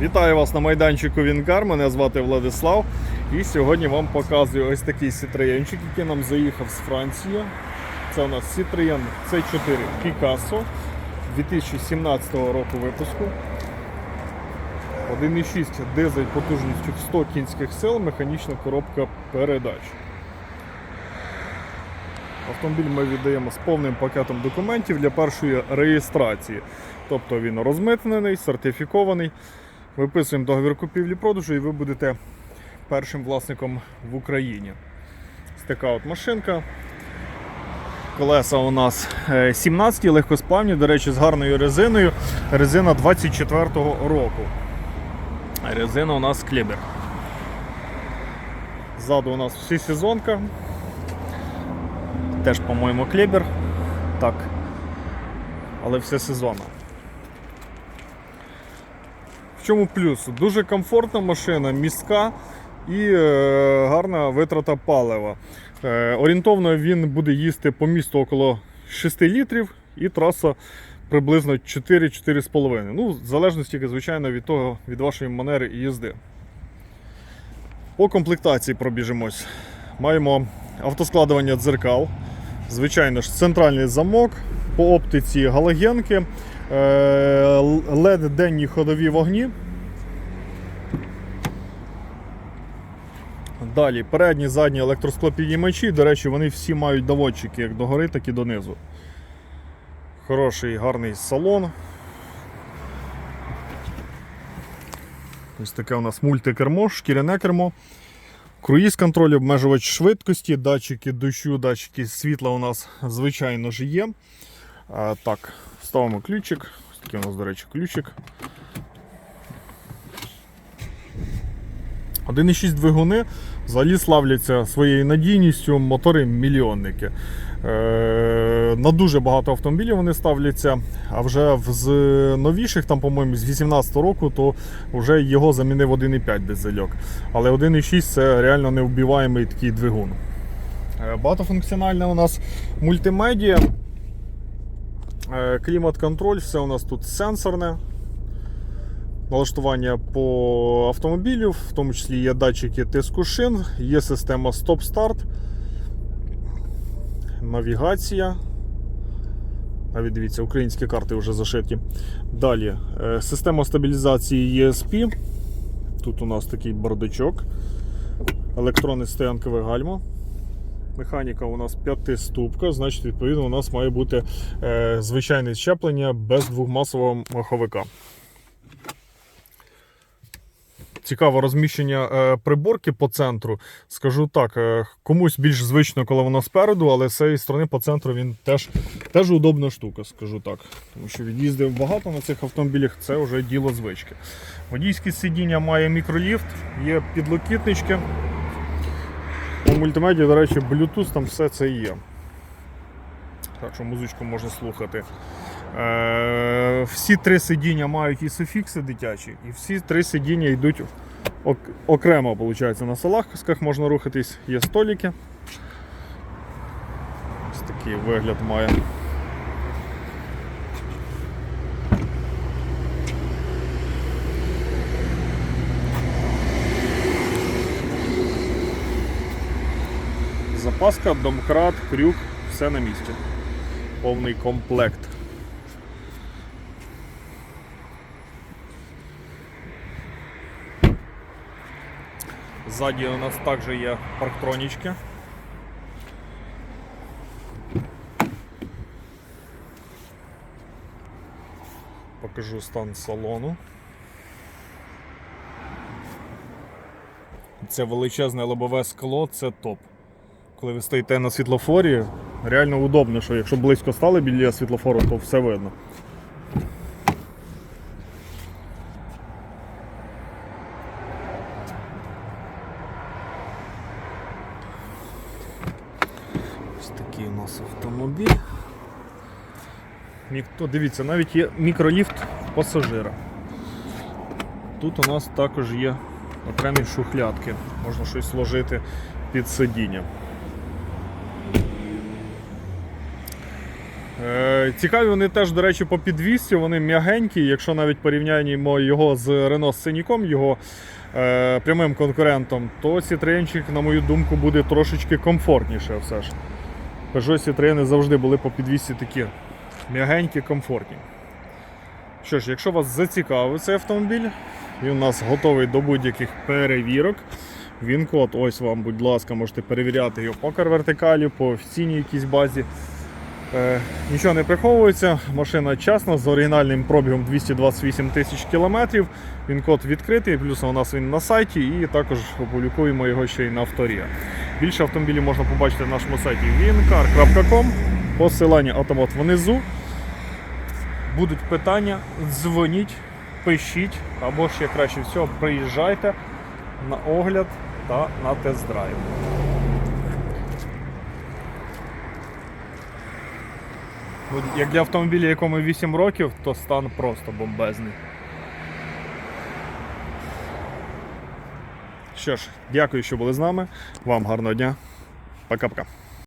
Вітаю вас на майданчику Вінкар. Мене звати Владислав. І сьогодні вам показую ось такий Citroenчик, який нам заїхав з Франції. Це у нас Citroen C4 Picasso 2017 року випуску. 1,6 дизель потужністю в 100 кінських сил, механічна коробка передач. Автомобіль ми віддаємо з повним пакетом документів для першої реєстрації. Тобто він розмитнений, сертифікований. Виписуємо договір купівлі-продажу і ви будете першим власником в Україні. Ось така от машинка. Колеса у нас е, 17 легкосплавні, до речі, з гарною резиною. Резина 24-го року. Резина у нас клібер. Ззаду у нас всесезонка. Теж, по-моєму, клібер. Так. Але все сезонно. В чому плюс? Дуже комфортна машина, містка і е, гарна витрата палива. Е, орієнтовно він буде їсти по місту около 6 літрів і траса приблизно 4-4,5. Ну, в залежності, звичайно, від того, від вашої манери і їзди. По комплектації пробіжимось. Маємо автоскладування дзеркал. Звичайно ж, центральний замок, по оптиці галогенки, led денні ходові вогні. Далі передні, задні електросклопідіймачі. До речі, вони всі мають доводчики як догори, так і донизу. Хороший гарний салон. Ось таке у нас мультикермо, шкіряне кермо. Круїз контроль, обмежувач швидкості, датчики дощу, датчики світла у нас, звичайно ж, є. Так, ставимо ключик. Ось такий у нас, до речі, ключик. 1,6 двигуни взагалі славляться своєю надійністю, мотори мільйонники. Е, на дуже багато автомобілів вони ставляться, а вже з новіших, там, по-моєму, з 18 року, то вже його замінив 1,5 дизельок. Але 1,6 це реально невбиваємий такий двигун. Е, Багатофункціональна у нас мультимедіа, е, клімат-контроль, все у нас тут сенсорне. Налаштування по автомобілю, в тому числі є датчики тиску шин, є система стоп-старт, навігація. Навіть дивіться, українські карти вже зашиті. Далі е, система стабілізації ESP. Тут у нас такий бардачок, електронне стоянкове гальмо. Механіка у нас п'ятиступка, значить, відповідно, у нас має бути е, звичайне щеплення без двохмасового маховика. Цікаве розміщення е, приборки по центру. Скажу так, е, комусь більш звично, коли вона спереду, але з цієї сторони по центру він теж, теж удобна штука, скажу так. Тому що від'їздив багато на цих автомобілях, це вже діло звички. Водійське сидіння має мікроліфт, є підлокітнички. У мультимедіа, до речі, Bluetooth, там все це є. Так що музичку можна слухати. Е, всі три сидіння мають і суфікси дитячі, і всі три сидіння йдуть окремо, виходить, на салазках можна рухатись, є століки. Ось такий вигляд має. Запаска, домкрат, крюк, все на місці. Повний комплект. Ззаді у нас також є парктронічки. Покажу стан салону. Це величезне лобове скло, це топ. Коли ви стоїте на світлофорі, реально удобно, що якщо близько стали біля світлофору, то все видно. Ось такий у нас автомобіль. Мік- Дивіться, навіть є мікроліфт пасажира. Тут у нас також є окремі шухлядки, можна щось сложити під сидіння. Цікаві вони теж, до речі, по підвісці, вони м'ягенькі. Якщо навіть порівняємо його з Renault Синіком, його е, прямим конкурентом, то Citroenчик, на мою думку, буде трошечки комфортніше все ж. Peugeot Citroen завжди були по підвісці такі м'ягенькі, комфортні. Що ж, якщо вас зацікавив цей автомобіль, він у нас готовий до будь-яких перевірок. Він код, ось вам, будь ласка, можете перевіряти його по карвертикалі, по офіційній якійсь базі. Е, нічого не приховується, машина чесна з оригінальним пробігом 228 тисяч кілометрів. Він код відкритий, плюс у нас він на сайті і також опублікуємо його ще й на авторія. Більше автомобілів можна побачити на нашому сайті wincar.com. Посилання автомат внизу. Будуть питання, дзвоніть, пишіть, або ще краще всього, приїжджайте на огляд та на тест-драйв. Як для автомобіля, якому 8 років, то стан просто бомбезний. Що ж, дякую, що були з нами. Вам гарного дня. Пока-пока.